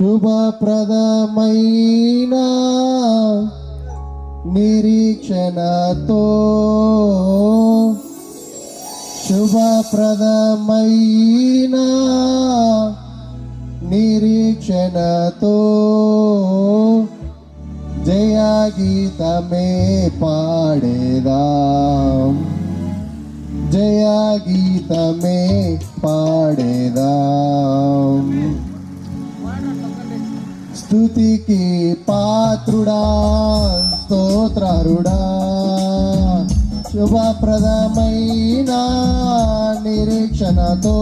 శుభప్రదమైన నిరీక్షణతో శుభప్రదమైన నిరీక్షణతో జయగీతమే పాడేదాం. జయగీతమే పా స్థుతికి పాత్రుడా స్తోత్రరుడా. శుభప్రదమైన నిరీక్షణతో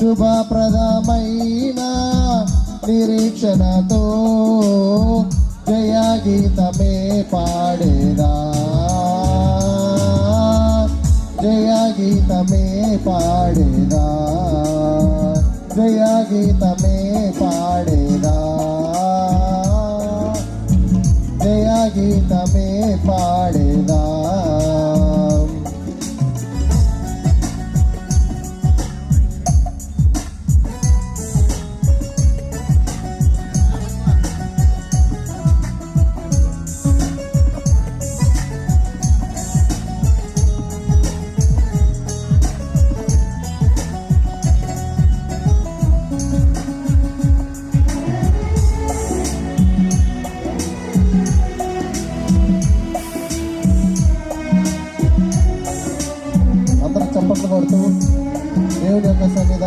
శుభప్రదమైన నిరీక్షణతో జయ గీతమే పాడేదా. జయ గీతమే పాడేదా. జయ గీతమే పాడే గీతమే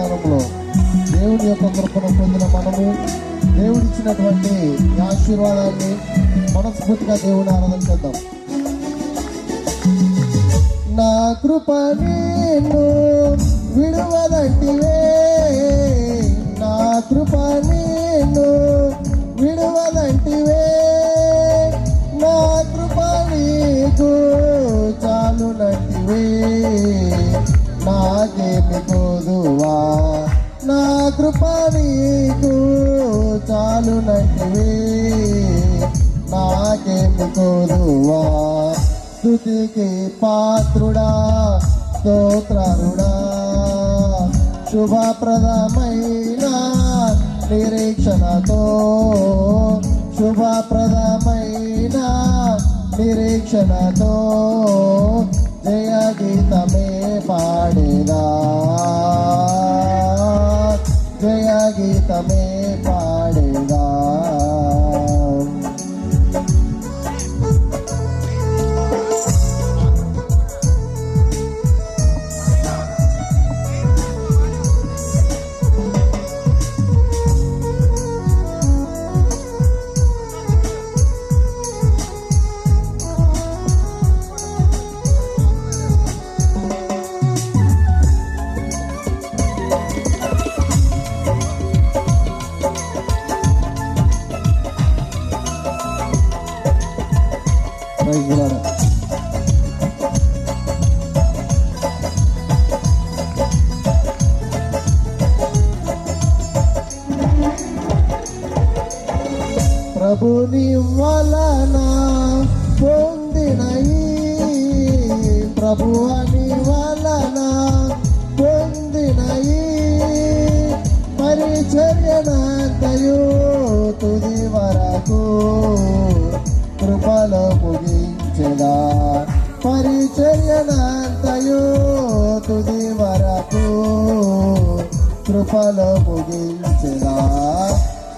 కాలంలో దేవుని యొక్క కృపను పొందిన మనము దేవుడిచ్చినటువంటి ఆశీర్వాదాన్ని మనస్ఫూర్తిగా దేవుని ఆరాధన చేద్దాం. నా కృప నేను విడువదంటివే. నా కృప నేను విడువదంటివే. నా కృప నీకు చాలునంటివే. నాకేమి కృప నీకు చాలునంటివే నాకేమి కోరువా స్థుతికి పాత్రుడా స్తోత్రుడా శుభప్రదమైన నిరీక్షణతో శుభప్రదమైన నిరీక్షణతో జయ గీతమే పాడేదా? జయ గీతమే పాడేదా ప్రభుని వలన పొందిన ప్రభు అని వలన పొందిన పరిచర్యనంతయు తుది వరకు కృపలో ముగించదా పరిచర్యనంతయు తుది వరకు కృపలో ముగించదా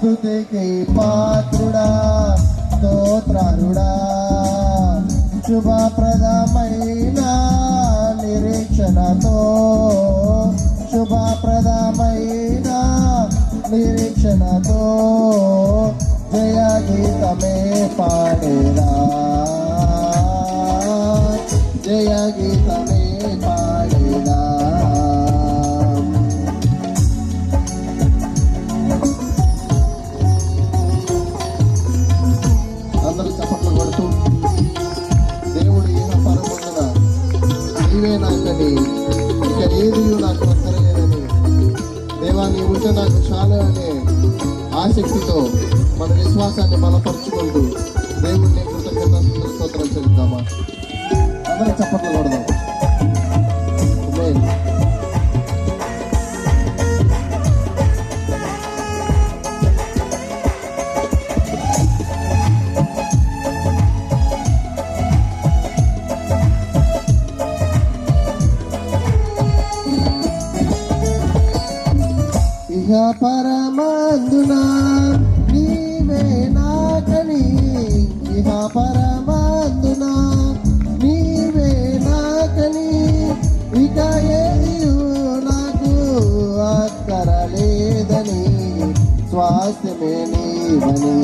స్థుతికి పాత్రుడా స్తోత్రుడా శుభప్రదమైన నిరీక్షణతో శుభప్రదమైన నిరీక్షణతో జయ గీతమే పాడేరా జయ గీతమే పాడేరా నీవే ఇంకా ఏది నాకు అక్కరలేదని దేవా నీ ఉంటే నాకు చాలా అనే ఆసక్తితో మన విశ్వాసాన్ని బలపరుచుకుంటూ దేవుడిని కృతజ్ఞత స్తోత్రం చెల్లిద్దామా? అందరం చప్పట్లు కొడదాం ఇహ పరమందున నీవే నాకని ఇహ పరమందున నీవే నాకని ఇక ఏదియు నాకు అక్కరలేదని స్వాస్థ్యమే నీవని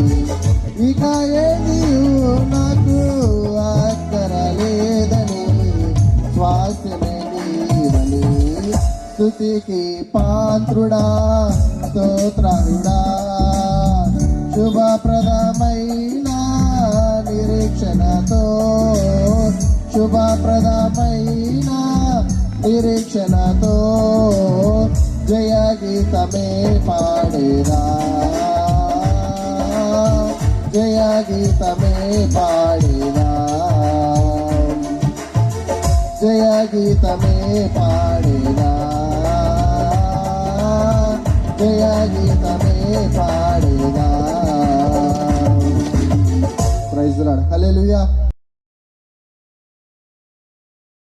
ఇక ఏది నాకు స్థుతికి పాత్రుడా స్తోత్రుడా శుభప్రదమైన నిరీక్షణతో శుభప్రదమైన నిరీక్షణతో జయ గీతమే పాడేరా జయ గీతమే పాడేరా జయ గీతమే పాడేరా Hallelujah.